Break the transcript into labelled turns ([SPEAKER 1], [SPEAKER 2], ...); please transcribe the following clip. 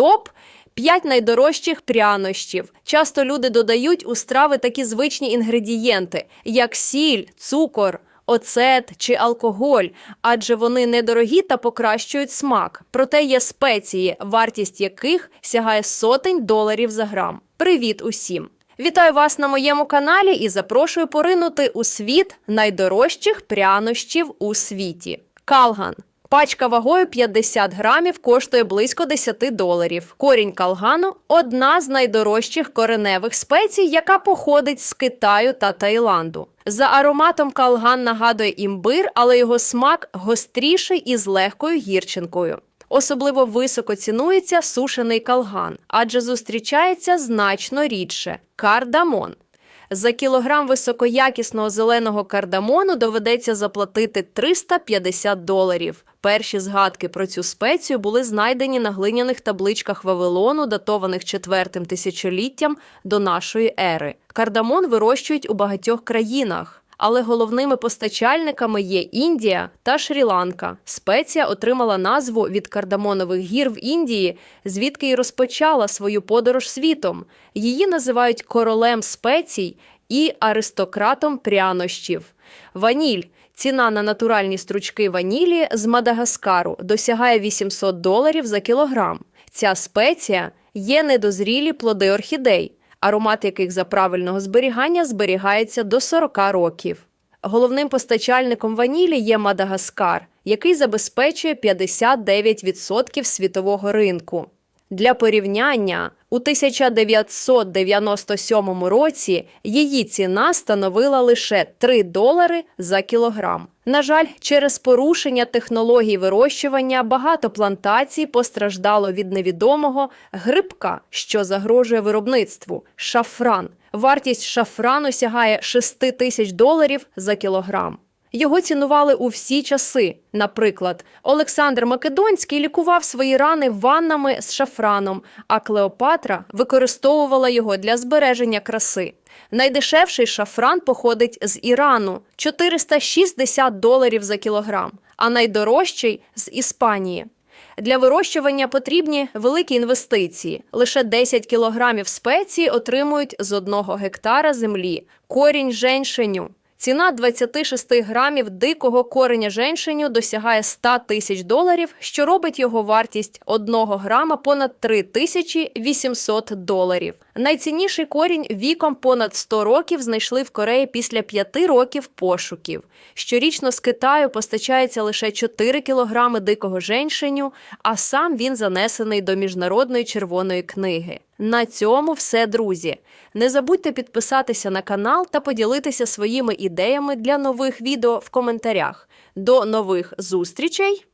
[SPEAKER 1] Топ 5 найдорожчих прянощів. Часто люди додають у страви такі звичні інгредієнти, як сіль, цукор. Оцет чи алкоголь, адже вони недорогі та покращують смак. Проте є спеції, вартість яких сягає сотень доларів за грам. Привіт усім! Вітаю вас на моєму каналі і запрошую поринути у світ найдорожчих прянощів у світі. Калган. Пачка вагою 50 грамів коштує близько 10 доларів. Корінь калгану одна з найдорожчих кореневих спецій, яка походить з Китаю та Таїланду. За ароматом калган нагадує імбир, але його смак гостріший і з легкою гірчинкою. Особливо високо цінується сушений калган, адже зустрічається значно рідше кардамон. За кілограм високоякісного зеленого кардамону доведеться заплатити 350 доларів. Перші згадки про цю спецію були знайдені на глиняних табличках Вавилону, датованих четвертим тисячоліттям до нашої ери. Кардамон вирощують у багатьох країнах. Але головними постачальниками є Індія та Шрі-Ланка. Спеція отримала назву від кардамонових гір в Індії, звідки й розпочала свою подорож світом. Її називають королем спецій і аристократом прянощів. Ваніль. Ціна на натуральні стручки ванілі з Мадагаскару досягає 800 доларів за кілограм. Ця спеція є недозрілі плоди орхідей аромат яких за правильного зберігання зберігається до 40 років. Головним постачальником ванілі є Мадагаскар, який забезпечує 59% світового ринку. Для порівняння у 1997 році її ціна становила лише 3 долари за кілограм. На жаль, через порушення технологій вирощування багато плантацій постраждало від невідомого грибка, що загрожує виробництву шафран. Вартість шафрану сягає 6 тисяч доларів за кілограм. Його цінували у всі часи. Наприклад, Олександр Македонський лікував свої рани ваннами з шафраном, а Клеопатра використовувала його для збереження краси. Найдешевший шафран походить з Ірану 460 доларів за кілограм, а найдорожчий з Іспанії. Для вирощування потрібні великі інвестиції. Лише 10 кілограмів спеції отримують з одного гектара землі. Корінь женьшеню. Ціна 26 грамів дикого кореня женьшеню досягає 100 тисяч доларів, що робить його вартість 1 грама понад 3 тисячі 800 доларів. Найцінніший корінь віком понад 100 років знайшли в Кореї після 5 років пошуків. Щорічно з Китаю постачається лише 4 кілограми дикого женьшеню, а сам він занесений до міжнародної червоної книги. На цьому все, друзі. Не забудьте підписатися на канал та поділитися своїми ідеями для нових відео в коментарях. До нових зустрічей!